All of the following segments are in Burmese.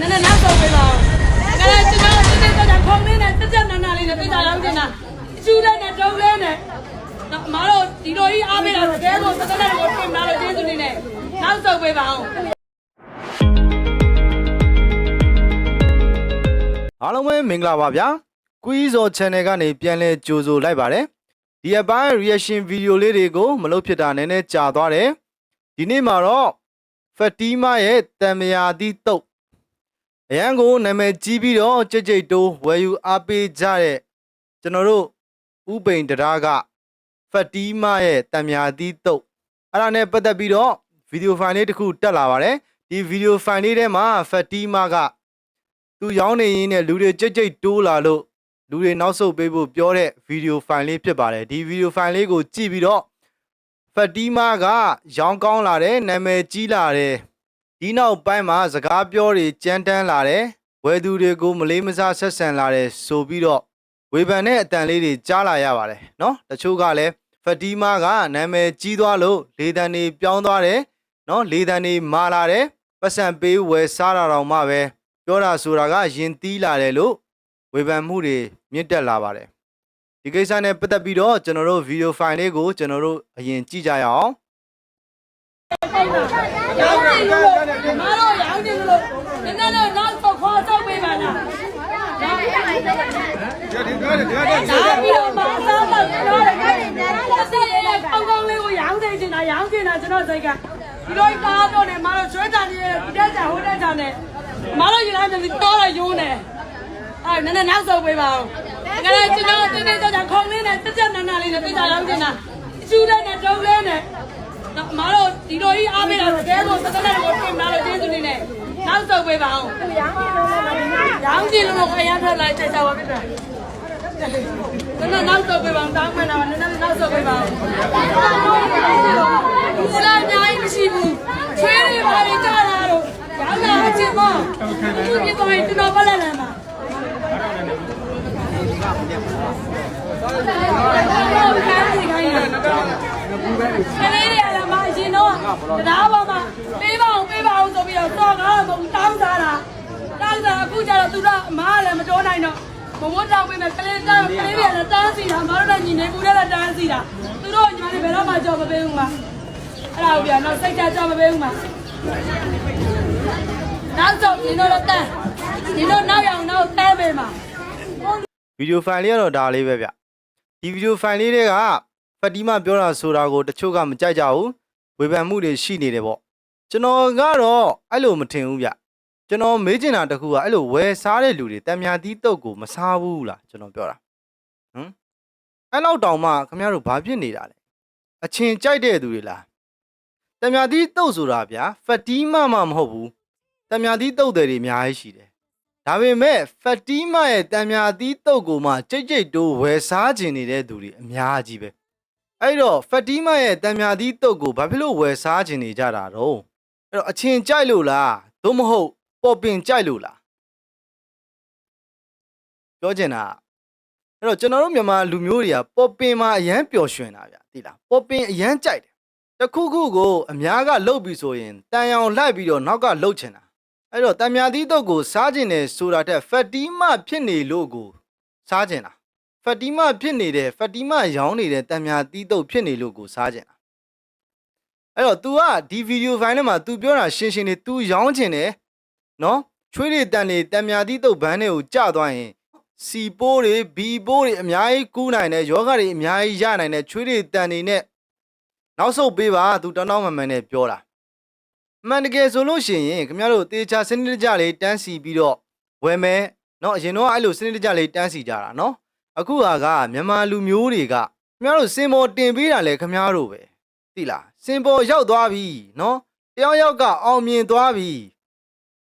နည်းနည်းနောက်ဆုံးပေးပါဦးကဲကျွန်တော်ဒီနေ့တော့ခုံလေးနဲ့တက်တက်နာနာလေးနဲ့ပြေးကြရောက်နေတာအကျူလေးနဲ့ဒုံလေးနဲ့နော်အမတို့ဒီလိုကြီးအားပေးတာတကယ်လို့တက်တက်နဲ့ကိုပြင်လာလို့ကျေးဇူးနေနဲ့နောက်ဆုံးပေးပါဦးအားလုံးပဲမင်္ဂလာပါဗျာကွီးဇော် channel ကနေပြန်လဲကြိုဆိုလိုက်ပါတယ်ဒီအပိုင်း reaction video လေးတွေကိုမလုပ်ဖြစ်တာနည်းနည်းကြာသွားတယ်ဒီနေ့မှာတော့ဖတီမာရဲ့တံမယာတိတုတ် အရန်ကိုနာမည်ကြီးပြီးတော့ကြိတ်ကြိတ်တိုးဝယ်ယူအားပေးကြတဲ့ကျွန်တော်တို့ဥပိန်တရားကဖတီမာရဲ့တံမယာတိတုတ်အဲ့ဒါနဲ့ပတ်သက်ပြီးတော့ video file လေးတစ်ခုတက်လာပါတယ်ဒီ video file လေးထဲမှာဖတီမာကသူရောင်းနေရင်းနဲ့လူတွေကြိတ်ကြိတ်တိုးလာလို့လူတွေနောက်ဆုတ်ပေးဖို့ပြောတဲ့ဗီဒီယိုဖိုင်လေးဖြစ်ပါတယ်ဒီဗီဒီယိုဖိုင်လေးကိုကြည့်ပြီးတော့ဖတီမာကရောင်းကောင်းလာတယ်နာမည်ကြီးလာတယ် ဒီနောက်ပိုင်းမှာစကားပြောတွေကြမ်းတမ်းလာတယ်ဝယ်သူတွေကိုမလေးမစားဆက်ဆံလာတယ်ဆိုပြီးတော့ဝေဖန်တဲ့အတန်လေးတွေကြားလာရပါတယ်နော်တချို့ကလည်းဖတီမာကနာမည်ကြီးသွားလို့လေတန်တွေပြောင်းသွားတယ်နော်လေတန်တွေမာလာတယ်ပတ်စံပေးဝယ်စားတာတောင်မှပဲပြောတာဆိုတာကယဉ်တီးလာတယ်လို့ဝေဖန်မှုတွေမြင့်တက်လာပါတယ်ဒီကိစ္စနဲ့ပတ်သက်ပြီးတော့ကျွန်တော်တို့ဗီဒီယိုဖိုင်လေးကိုကျွန်တော်တို့အရင်ကြည့်ကြရအောင် ရောင်းနေလို့မတော်ရောင်းနေလို့နည်းနည်းတော့နောက်တော့ခေါ်တော့ပေးပါလားဒါပြီးတော့မစားတော့ပြောတယ်ခိုင်းနေတယ်လက်စရဲကောင်းကောင်းလေးကိုရောင်းနေချင်တာရောင်းချင်တာကျွန်တော်စိတ်ကဒီလိုကားတော့နေမတော်ကျွဲတာနေဒီတက်ကြဟိုတက်ကြနေမတော်ယူလိုက်တယ်တော့ရယိုးနေအဲ့နည်းနည်းနောက်ဆုံးပေးပါဦးကဲကျွန်တော်တင်းတင်းကြပ်ကြပ်ခုံလေးနဲ့တက်တက်နာနာလေးနဲ့ပြေးကြရောင်းချင်တာအကျူလေးနဲ့ဒုံလေးနဲ့နော် အမတို့ဒီလိုကြီးအားပေးတာတကယ်လို့သတ္တနဲ့ကိုပြင်လာလို့ကျေးဇူးနေနဲ့နောက်ဆုံးပေးပါအောင်ရောင်းကြည့်လို့ရောင်းကြည့်လို့ခရမ်းထွက်လိုက်တဲ့ကြောက်ပါပြတယ်နည်းနည်းနောက်ဆုံးပေးပါအောင်တောင်းမှန်းတာနည်းနည်းနောက်ဆုံးပေးပါအောင်ဒီလားအများကြီးမရှိဘူးချွေးတွေပါလေကြားလာတော့ရောင်းလာအချင်းမသူပြတော့ရင်ကျွန်တော်ပတ်လက်လမ်းမှာကလေးတွေအရမအရင် တော့တရားပေါ်မှာပေးပါအောင်ပေးပါအောင်ဆိုပြီးတော့တော့ကားတော့မတောင်းစားတာတောင်းစားအခုကျတော့သူတို့အမားလည်းမတိုးနိုင်တော့မမတောင်းပေးမယ်ကလေးတောင်းကလေးတွေကလည်းတန်းစီတာမတို့လည်းညီနေဘူးလည်းတန်းစီတာသူတို့ညီမလေးဘယ်တော့မှကြော်မပေးဘူးမှာအဲ့ဒါကိုပြတော့စိတ်ချကြော်မပေးဘူးမှာနောက်ဆုံးညီတို့လည်းတန်းညီတို့နောက်ရအောင်နောက်တန်းပေးမှာဗီဒီယိုဖိုင်လေးကတော့ဒါလေးပဲဗျဒီဗီဒီယိုဖိုင်လေးတွေကဖတီမာပြောတာဆိုတာကိုတချို့ကမကြိုက်ကြဘူး ဝေဖန်မှုတွေရှိနေတယ်ပေါ့ကျွန်တော်ကတော့အဲ့လိုမထင်ဘူးဗျကျွန်တော်မေးချင်တာတစ်ခုကအဲ့လိုဝယ်စားတဲ့လူတွေတံမြာတီးတုတ်ကိုမစားဘူးလားကျွန်တော်ပြောတာဟမ်အဲ့လောက်တောင်မှခင်ဗျားတို့ဘာဖြစ်နေတာလဲအချင်းကြိုက်တဲ့သူတွေလားတံမြာတီးတုတ်ဆိုတာဗျာဖတီမာမှမဟုတ်ဘူးတံမြာတီးတုတ်တွေအများကြီးရှိတယ်ဒါပေမဲ့ဖတ်တီမာရဲ့တံမြာသီးတုတ်ကိုမှကြိတ်ကြိတ်တိုးဝယ်စားခြင်းနေတဲ့သူတွေအများကြီးပဲ အဲ့တော့ဖတ်တီမာရဲ့တံမြာသီးတုတ်ကိုဘာဖြစ်လို့ဝယ်စားခြင်းနေကြတာတော့အဲ့တော့အချင်းကြိုက်လို့လားသို့မဟုတ်ပေါ်ပင်ကြိုက်လို့လားပြောချင်တာအဲ့တော့ကျွန်တော်တို့မြန်မာလူမျိုးတွေကပေါ်ပင်မှာအရန်ပျော်ရွှင်တာဗျာသိလားပေါ်ပင်အရန်ကြိုက်တယ်တစ်ခုခုကိုအများကလှုပ်ပြီးဆိုရင်တန်ရောင်လိုက်ပြီးတော့နောက်ကလှုပ်ချင်တာအဲ့တော့တံမြာသီးတုတ်ကိုစားကျင်တယ်ဆိုတာတက်ဖက်တီမဖြစ်နေလို့ကိုစားကျင်တာ ဖက်တီမဖြစ်နေတဲ့ဖက်တီမရောင်းနေတဲ့တံမြာသီးတုတ်ဖြစ်နေလို့ကိုစားကျင်တာအဲ့တော့ तू ကဒီဗီဒီယိုဖိုင်ထဲမှာ तू ပြောတာရှင်းရှင်းလေး तू ရောင်းကျင်တယ်နော်ချွေးတွေတန်တွေတံမြာသီးတုတ်ဘန်းတွေကိုကြသွားရင်စီပိုးတွေဘီပိုးတွေအများကြီးကူးနိုင်တယ်ယောဂတွေအများကြီးရနိုင်တယ်ချွေးတွေတန်တွေနဲ့နောက်ဆုတ်ပေးပါ तू တောင်းတောင်းမှန်မှန်နဲ့ပြောတာ အမှန်တကယ်ဆိုလို့ရှိရင်ခင်ဗျားတို့တေချာစနစ်တကျလေးတန်းစီပြီးတော့ဝယ်မယ်เนาะအရင်တော့အဲ့လိုစနစ်တကျလေးတန်းစီကြတာเนาะ အခုဟာကမြန်မာလူမျိုးတွေကခင်ဗျားတို့စင်ပေါ်တင်ပေးတာလေခင်ဗျားတို့ပဲသိလားစင်ပေါ်ရောက်သွားပြီနော်တယောက်ယောက်ကအောင်မြင်သွားပြီ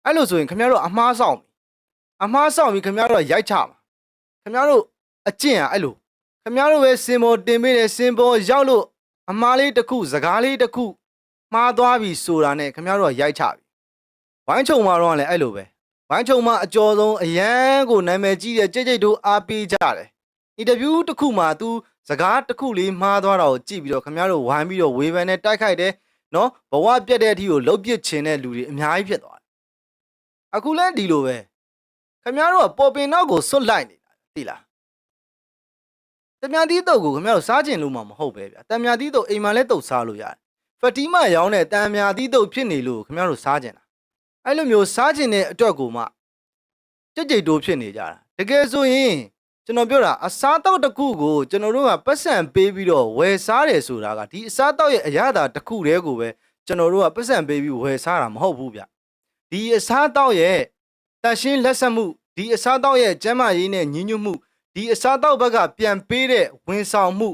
အဲ့လိုဆိုရင်ခင်ဗျားတို့အမားဆောင်အမားဆောင်ပြီခင်ဗျားတို့ရိုက်ချမှာခင်ဗျားတို့အကျင့်อ่ะအဲ့လိုခင်ဗျားတို့ပဲစင်ပေါ်တင်ပေးတယ်စင်ပေါ်ရောက်လို့အမားလေးတစ်ခုစကားလေးတစ်ခုမှားသွားပြီဆိုတာနဲ့ခင်ဗျားတို့ရိုက်ချပြီဝိုင်းချုံမှာတော့လည်းအဲ့လိုပဲဝိုင်းချုံမှာအကျော်ဆုံးအရန်ကိုနာမည်ကြီးတဲ့ကြိတ်ကြိတ်တို့အားပေးကြတယ် အင်တာဗျူးတစ်ခုမှာ तू စကားတစ်ခုလေးမှားသွားတာကိုကြည့်ပြီးတော့ခင်ဗျားတို့ဝိုင်းပြီးတော့ဝေဖန်နဲ့တိုက်ခိုက်တယ်နော်ဘဝပြက်တဲ့အထိကိုလှုပ်ပစ်ခြင်းတဲ့လူတွေအများကြီးဖြစ်သွားတယ်အခုလဲဒီလိုပဲခင်ဗျားတို့ကပေါ်ပင်နောက်ကိုစွတ်လိုက်နေတာသိလားတမြတီးတုပ်ကိုခင်ဗျားတို့စားကျင်လို့မှမဟုတ်ပဲဗျာတမြတီးတုပ်အိမ်မှာလဲတုပ်စားလို့ရတယ်ဖတီမာရောင်းတဲ့တန်မြတီးတုပ်ဖြစ်နေလို့ခင်ဗျားတို့စားကျင်တာအဲ့လိုမျိုးစားကျင်တဲ့အတွက်ကိုမှကြိတ်ကြိတ်တိုးဖြစ်နေကြတာတကယ်ဆိုရင် ကျွန်တော်ပြောတာအစားတောက်တစ်ခုကိုကျွန်တော်တို့ကပတ်စံပေးပြီးတော့ဝယ်စားတယ်ဆိုတာကဒီအစားတောက်ရဲ့အရသာတစ်ခုတည်းကိုပဲကျွန်တော်တို့ကပတ်စံပေးပြီးဝယ်စားတာမဟုတ်ဘူးဗျဒီအစားတောက်ရဲ့တန်ရှင်းလက်ဆက်မှုဒီအစားတောက်ရဲ့ကျန်းမာရေးနဲ့ညီညွတ်မှုဒီအစားတောက်ဘက်ကပြန်ပေးတဲ့ဝန်ဆောင်မှု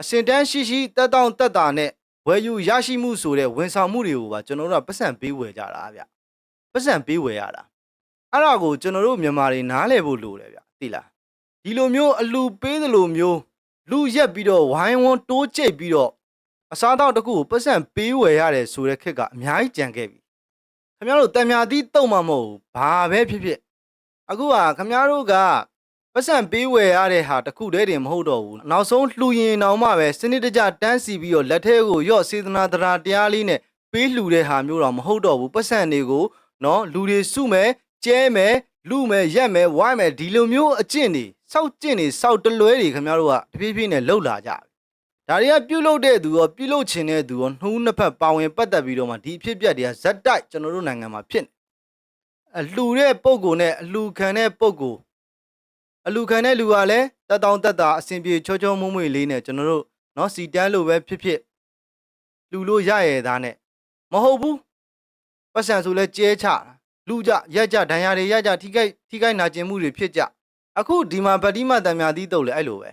အစင်တန်းရှိရှိတက်တောင့်တက်တာနဲ့ဝယ်ယူရရှိမှုဆိုတဲ့ဝန်ဆောင်မှုတွေကိုပါကျွန်တော်တို့ကပတ်စံပေးဝယ်ကြတာဗျပတ်စံပေးဝယ်ရတာအဲ့ဒါကိုကျွန်တော်တို့မြန်မာတွေနားလည်ဖို့လိုတယ်ဗျသိလား ဒီလိုမျိုးအလူပေးသလိုမျိုးလူရက်ပြီးတော့ဝိုင်းဝန်းတိုးကျိတ်ပြီးတော့အစားတော့တစ်ခုကိုပတ်စံပေးဝယ်ရတယ်ဆိုတဲ့ခက်ကအများကြီးကြံခဲ့ပြီခင်ဗျားတို့တံမြာသီးတုံမှမဟုတ်ဘူးဘာပဲဖြစ်ဖြစ်အခုကခင်ဗျားတို့ကပတ်စံပေးဝယ်ရတဲ့ဟာတစ်ခုတည်းတင်မဟုတ်တော့ဘူးနောက်ဆုံးလှူရင်တောင်မှပဲစနစ်တကျတန်းစီပြီးတော့လက်ထဲကိုရော့စေတနာတရားတရားလေးနဲ့ပေးလှူတဲ့ဟာမျိုးတော့မဟုတ်တော့ဘူးပတ်စံတွေကိုနော်လူတွေစုမယ်ကျဲမယ်လူမယ်ရက်မယ်ဝိုင်းမယ်ဒီလိုမျိုးအကျင့်တွေ စောက်ကျင့်တွေစောက်တလွဲတွေခင်ဗျားတို့ကတဖြည်းဖြည်းနဲ့လှုပ်လာကြပြီဒါတွေကပြုတ်လုတဲ့သူရောပြုတ်လုချင်တဲ့သူရောနှူးနှစ်ဖက်ပါဝင်ပတ်သက်ပြီးတော့မှဒီအဖြစ်အပျက်တွေကဇက်တိုက်ကျွန်တော်တို့နိုင်ငံမှာဖြစ်နေအလှူတဲ့ပုံကိုနဲ့အလှူခံတဲ့ပုံကိုအလှူခံတဲ့လူကလည်းတက်တောင့်တက်တာအစဉ်ပြေချောချောမွေ့မွေ့လေးနဲ့ကျွန်တော်တို့နော်စီတန်းလို့ပဲဖြစ်ဖြစ်လှူလို့ရရသားနဲ့မဟုတ်ဘူးပတ်စံဆိုလဲကျဲချတာလူကြရက်ကြဒဏ်ရာတွေရက်ကြထိခိုက်ထိခိုက်နာကျင်မှုတွေဖြစ်ကြ အခုဒီမှာဗတိမတံမြာသီးတုပ်လဲအဲ့လိုပဲ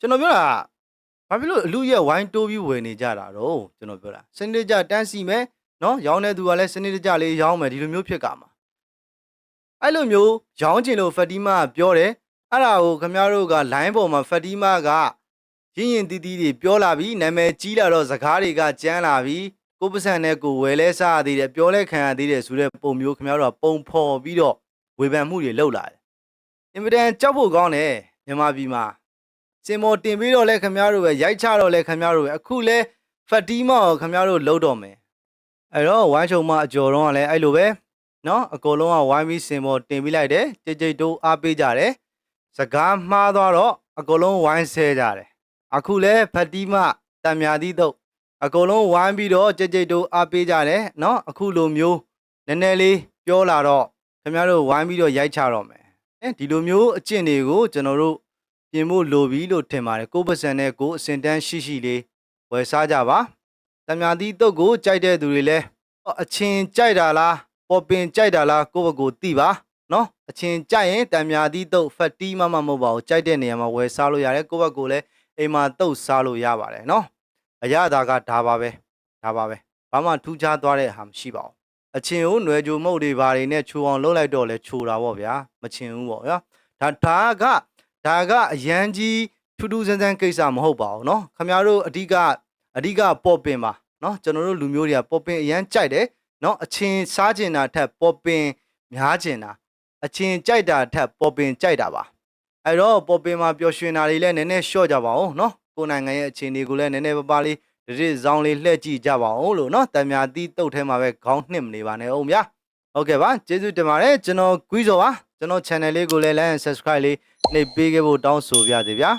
ကျွန်တော်ပြောတာဘာဖြစ်လို့အလူရက်ဝိုင်းတိုးပြီးဝယ်နေကြတာတော့ကျွန်တော်ပြောတာစနစ်တကျတန်းစီမယ်နော်ရောင်းတဲ့သူကလည်းစနစ်တကျလေးရောင်းမယ်ဒီလိုမျိုးဖြစ်ကြမှာအဲ့လိုမျိုးရောင်းချင်လို့ဖတီမာကပြောတယ်အဲ့ဒါကိုခင်ဗျားတို့က line ပေါ်မှာဖတီမာကရင်းရင်တီးတီးတွေပြောလာပြီးနာမည်ကြီးလာတော့စကားတွေကကြမ်းလာပြီးကိုပစံနဲ့ကိုဝယ်လဲစားရသေးတယ်ပြောလဲခံရသေးတယ်ဆိုတဲ့ပုံမျိုးခင်ဗျားတို့ကပုံဖော်ပြီးတော့ဝေဖန်မှုတွေလုပ်လာတယ်အ င်မတန်ကြောက်ဖို့ကောင်းတယ်မြန်မာပြည်မှာစင်မော်တင်ပြီးတော့လဲခင်ဗျားတို့ပဲရိုက်ချတော့လဲခင်ဗျားတို့ပဲအခုလဲဖတီမာကိုခင်ဗျားတို့လှုပ်တော့မယ်အဲ့တော့ဝိုင်းချုံမအကျော်တော့ကလည်းအဲ့လိုပဲနော်အကုန်လုံးကဝိုင်းပြီးစင်မော်တင်ပြီးလိုက်တယ်ကြိတ်ကြိတ်တိုးအားပေးကြတယ်စကားမှားသွားတော့အကုန်လုံးဝိုင်းဆဲကြတယ်အခုလဲဖတီမာတံမြာသီးတော့ အကုန်လုံးဝိုင်းပြီးတော့ကြိတ်ကြိတ်တို့အားပေးကြတယ်เนาะအခုလိုမျိုးနည်းနည်းလေးပြောလာတော့ခင်ဗျားတို့ဝိုင်းပြီးတော့ရိုက်ချတော့မယ် အဲဒီလိုမျိုးအကျင့်တွေကိုကျွန်တော်တို့ပြင်ဖို့လိုပြီလို့ထင်ပါတယ်ကိုယ်ပစံနဲ့ကိုယ်အစင်တန်းရှိရှိလေးဝယ်စားကြပါတမာတိတုတ်ကိုကြိုက်တဲ့သူတွေလဲအချင်းကြိုက်တာလားပေါ်ပင်ကြိုက်တာလားကိုယ့်ဘကိုသိပါနော်အချင်းကြိုက်ရင်တမာတိတုတ်ဖတ်တီးမှမမဟုတ်ပါဘူးကြိုက်တဲ့နေရာမှာဝယ်စားလို့ရတယ်ကိုယ့်ဘကိုလည်းအိမ်မှာတုတ်စားလို့ရပါတယ်နော်အရသာကဒါပါပဲဒါပါပဲဘာမှထူးခြားသွားတဲ့ဟာမရှိပါဘူး အချင်းကိုຫນွယ်ကြိုမုတ်တွေဘာတွေနဲ့ခြူအောင်လုပ်လိုက်တော့လဲခြူတာပေါ့ဗျာမချင်ဘူးပေါ့ဗျာဒါဒါကဒါကအရန်ကြီးထူးထူးဆန်းဆန်းကိစ္စမဟုတ်ပါဘူးเนาะခမရတို့အဓိကအဓိကပေါ်ပင်ပါเนาะကျွန်တော်တို့လူမျိုးတွေကပေါ်ပင်အရန်ကြိုက်တယ်เนาะအချင်းစားကျင်တာထက်ပေါ်ပင်များကျင်တာအချင်းကြိုက်တာထက်ပေါ်ပင်ကြိုက်တာပါအဲ့တော့ပေါ်ပင်မှာပျော်ရွှင်တာတွေလည်းနည်းနည်းလျှော့ကြပါဦးเนาะ ကိုယ်နိုင်ငံရဲ့အခြေအနေကိုလည်းနည်းနည်းပါးပါးလေး ဒီဒီဇောင်းလေးလှည့်ကြည့်ကြပါအောင်လို့နော်တံမြာတီးတုတ်ထဲမှာပဲခေါင်းနှစ်မနေပါနဲ့အောင်ဗျာဟုတ်ကဲ့ပါကျေးဇူးတင်ပါတယ်ကျွန်တော်ကွီးစောပါကျွန်တော် channel လေးကိုလည်း like and subscribe လေးနှိပ်ပေးခဲ့ဖို့တောင်းဆိုပါသေးဗျာ